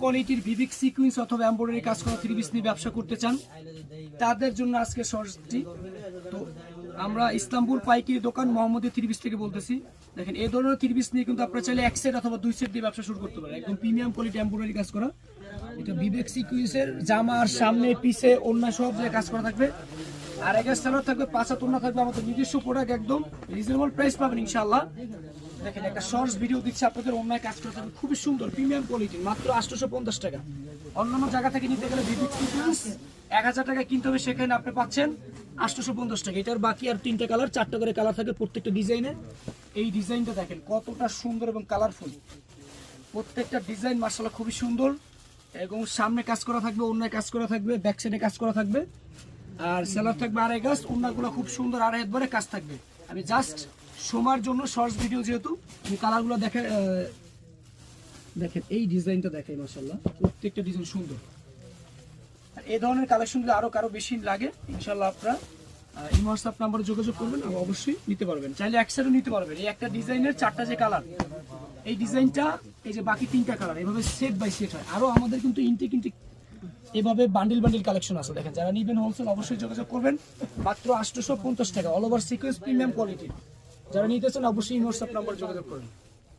কোয়ালিটির ভিভিক সিকুয়েন্স অথবা এমব্রয়ডারি কাজ করা থ্রি পিস নিয়ে ব্যবসা করতে চান, তাদের জন্য আজকে সহজটি। তো আমরা ইসলামপুর পাইকারি দোকান মোহাম্মদের থ্রি পিস থেকে বলতেছি। দেখেন এই ধরনের থ্রি পিস নিয়ে কিন্তু আপনারা চাইলে এক সেট অথবা দুই সেট দিয়ে ব্যবসা শুরু করতে পারেন। একদম প্রিমিয়াম কোয়ালিটি এমব্রয়ডারি কাজ করা। এটা বিবেক সিকুয়েন্সের জামার সামনে, পিছে অন্য সব জায়গায় কাজ করা থাকবে। আর এগের সেলার থাকবে, পাঁচা তোমরা থাকবে আমাদের নিজস্ব প্রোডাক্ট একদম রিজনেবল প্রাইস পাবেন ইনশাআল্লাহ। দেখেন, একটা শর্টস ভিডিও দিচ্ছে আপনাদের অন্যায় কাজ করে থাকবে খুবই সুন্দর প্রিমিয়াম কোয়ালিটি মাত্র আটশোশো পঞ্চাশ টাকা। অন্যান্য জায়গা থেকে নিতে গেলে সিকুয়েন্স এক হাজার টাকা কিনতে হবে, সেখানে আপনি পাচ্ছেন আটশোশো পঞ্চাশ টাকা। এটার বাকি আর তিনটা কালার চারটা করে কালার থাকে প্রত্যেকটা ডিজাইনে এই ডিজাইনটা দেখেন, কতটা সুন্দর এবং কালারফুল প্রত্যেকটা ডিজাইন মার্শাল্লাহ খুবই সুন্দর। এবং সামনে কাজ করা থাকবে অন্যায় কাজ করা থাকবে ব্যাক সাইডে কাজ করা থাকবে। আর সেলার থাকবে আড়াই গাছ অন্যগুলো খুব সুন্দর আড়াই হাত কাজ থাকবে। আমি জাস্ট সময়ের জন্য শর্টস ভিডিও যেহেতু কালারগুলো দেখে দেখেন, এই ডিজাইনটা দেখাই মার্শাল্লাহ প্রত্যেকটা ডিজাইন সুন্দর। আর এই ধরনের কালেকশন যদি আরও কারও বেশি লাগে ইনশাল্লাহ আপনারা এই হোয়াটসঅ্যাপ নাম্বারে যোগাযোগ করবেন, আর অবশ্যই নিতে পারবেন। চাইলে একসাথে নিতে পারবেন। এই একটা ডিজাইনের চারটা যে কালার এই ডিজাইনটা এই যে বাকি তিনটা কালার এভাবে সেট বাই সেট হয়। আরও আমাদের কিন্তু ইনটেক ইনটেক এভাবে বান্ডিল বান্ডিল কালেকশন আছে। দেখেন, যারা নিবেন হোলসেল অবশ্যই যোগাযোগ করবেন। মাত্র আটশোশো পঞ্চাশ টাকা all over sequence premium quality যারা নিতেছেন অবশ্যই হোয়াটসঅ্যাপ নাম্বার যোগাযোগ করবেন